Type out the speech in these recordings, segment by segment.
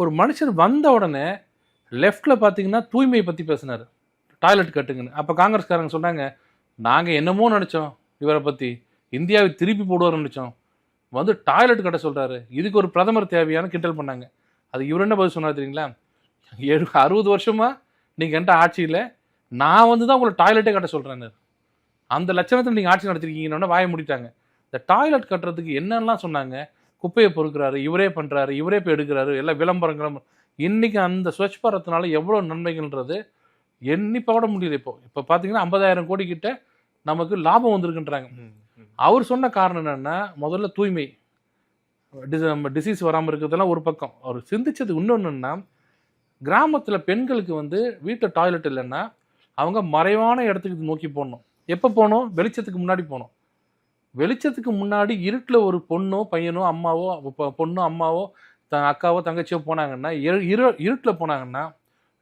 ஒரு மனுஷன் வந்த உடனே லெஃப்டில் பார்த்தீங்கன்னா தூய்மையை பற்றி பேசினார். டாய்லெட் கட்டுங்கன்னு. அப்போ காங்கிரஸ்காரங்க சொன்னாங்க நாங்கள் என்னமோ நினச்சோம் இவரை பற்றி இந்தியாவை திருப்பி போடுவார்னு நினச்சோம். வந்து டாய்லெட் கட்ட சொல்கிறாரு இதுக்கு ஒரு பிரதமர் தேவையான கிண்டல் பண்ணாங்க. அது இவர் என்ன பதில் சொன்னார் தெரியுங்களா? ஏழு அறுபது வருஷமாக நீங்கள் என்கிட்ட ஆட்சியில் நான் வந்து தான் உங்களை டாய்லெட்டே கட்ட சொல்கிறேன்னு அந்த லட்சணத்தில் நீங்கள் ஆட்சி நடத்திருக்கீங்கன்னு வாய முடிட்டாங்க. இந்த டாய்லெட் கட்டுறதுக்கு என்னென்னலாம் சொன்னாங்க? குப்பையை பொறுக்கிறாரு இவரே பண்ணுறாரு இவரே போய் எடுக்கிறாரு எல்லாம் விளம்பரங்களும். இன்னைக்கு அந்த ஸ்வச் பாரத்னால எவ்வளோ நன்மைகள்ன்றது எண்ணி கூட முடியல இப்போ. இப்போ பார்த்தீங்கன்னா ஐம்பதாயிரம் கோடி கிட்ட நமக்கு லாபம் வந்திருக்குன்றாங்க. அவர் சொன்ன காரணம் என்னன்னா முதல்ல தூய்மை. டிசீஸ் வராமல் இருக்கிறதெல்லாம் ஒரு பக்கம். அவர் சிந்திச்சது இன்னொன்றுன்னா கிராமத்தில் பெண்களுக்கு வந்து வீட்டில் டாய்லெட் இல்லைன்னா அவங்க மறைவான இடத்துக்கு நோக்கி போகணும் எப்போ போகணும் வெளிச்சத்துக்கு முன்னாடி போகணும் வெளிச்சத்துக்கு முன்னாடி இருட்டில் ஒரு பொண்ணோ பையனோ அம்மாவோ பொண்ணோ அம்மாவோ த அக்காவோ தங்கச்சியோ போனாங்கன்னா இரு இரு- இருட்டில் போனாங்கன்னா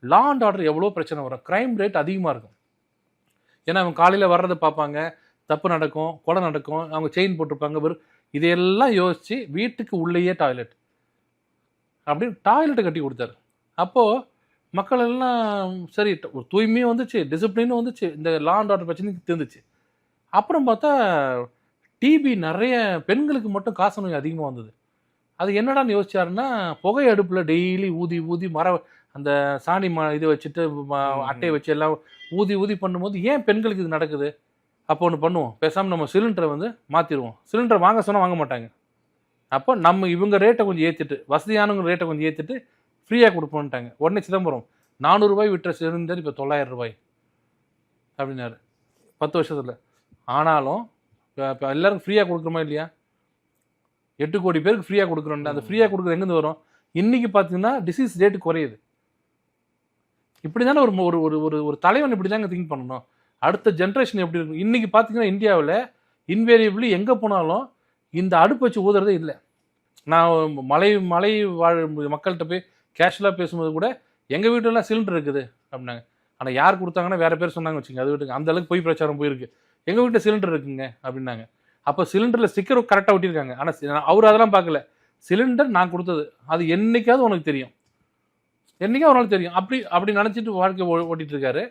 லா அண்ட் ஆர்டர் எவ்வளோ பிரச்சனை வரும். க்ரைம் ரேட் அதிகமாக இருக்கும். ஏன்னா அவங்க காலையில் வர்றதை பார்ப்பாங்க தப்பு நடக்கும் கொலை நடக்கும் அவங்க செயின் போட்டிருப்பாங்க வெறும் இதையெல்லாம் யோசித்து வீட்டுக்கு உள்ளேயே டாய்லெட் அப்படின்னு டாய்லெட்டை கட்டி கொடுத்தாரு. அப்போது மக்கள் எல்லாம் சரி ஒரு தூய்மையும் வந்துச்சு டிசிப்ளினும் வந்துச்சு இந்த லா அண்ட் ஆர்டர் பிரச்சனைக்கு தீர்ந்துச்சு. அப்புறம் பார்த்தா டிபி நிறைய பெண்களுக்கு மட்டும் காச நோய் அதிகமாக வந்தது. அது என்னடான்னு யோசிச்சாருன்னா புகை அடுப்பில் டெய்லி ஊதி ஊதி மர அந்த சாணி ம இதை வச்சுட்டு அட்டையை வச்சு எல்லாம் ஊதி ஊதி பண்ணும்போது ஏன் பெண்களுக்கு இது நடக்குது? அப்போ ஒன்று பண்ணுவோம். பேசாமல் நம்ம சிலிண்டரை வந்து மாற்றிடுவோம் சிலிண்டர் வாங்க சொன்னால் வாங்க மாட்டாங்க. அப்போ நம்ம இவங்க ரேட்டை கொஞ்சம் ஏற்றிட்டு வசதியானவங்க ரேட்டை கொஞ்சம் ஏற்றிட்டு ஃப்ரீயாக கொடுப்போன்ட்டாங்க உடனே சிதம்பரம் நானூறுரூவாய் விட்டுற சிலிண்டர் இப்போ தொள்ளாயிரம் ரூபாய். அப்படின்னாரு. பத்து வருஷத்தில். ஆனாலும் இப்போ எல்லாருக்கும் ஃப்ரீயாக கொடுக்குறோமா இல்லையா? எட்டு கோடி பேருக்கு ஃப்ரீயாக கொடுக்குறோம்ல அந்த ஃப்ரீயாக கொடுக்குறது எங்கேருந்து வரும்? இன்னைக்கு பார்த்தீங்கன்னா டிசீஸ் ரேட்டு குறையுது. இப்படி தானே ஒரு ஒரு ஒரு ஒரு ஒரு தலைவன் இப்படி தாங்க திங்க் பண்ணணும். அடுத்த ஜென்ரேஷன் எப்படி இருக்கும்? இன்னைக்கு பார்த்தீங்கன்னா இந்தியாவில் இன்வேரியபிளி எங்கே போனாலும் இந்த அடுப்பு வச்சு ஊதுறதே இல்லை. நான் மலை மலை வாழ் மக்கள்கிட்ட போய் கேஷுவலாக பேசும்போது கூட எங்கள் வீட்டிலலாம் சிலிண்டர் இருக்குது அப்படின்னாங்க. ஆனால் யார் கொடுத்தாங்கன்னா வேறு பேர் சொன்னாங்க வச்சுங்க அது வீட்டுக்கு அந்த அளவுக்கு பொய் பிரச்சாரம் போயிருக்கு. எங்கள் வீட்டில் சிலிண்டர் இருக்குங்க அப்படின்னாங்க. அப்போ சிலிண்டரில் ஸ்டிக்கர் கரெக்டாக ஒட்டியிருக்காங்க. ஆனால் அவர் அதெல்லாம் பார்க்கல. சிலிண்டர் நான் கொடுத்தது அது என்னைக்காவது உனக்கு தெரியும். என்னைக்கா ஒரு நாள் தெரியும். அப்படி அப்படி நினச்சிட்டு வாழ்க்கை ஓட்டிகிட்டு ஓட்டிட்டு இருக்காரு.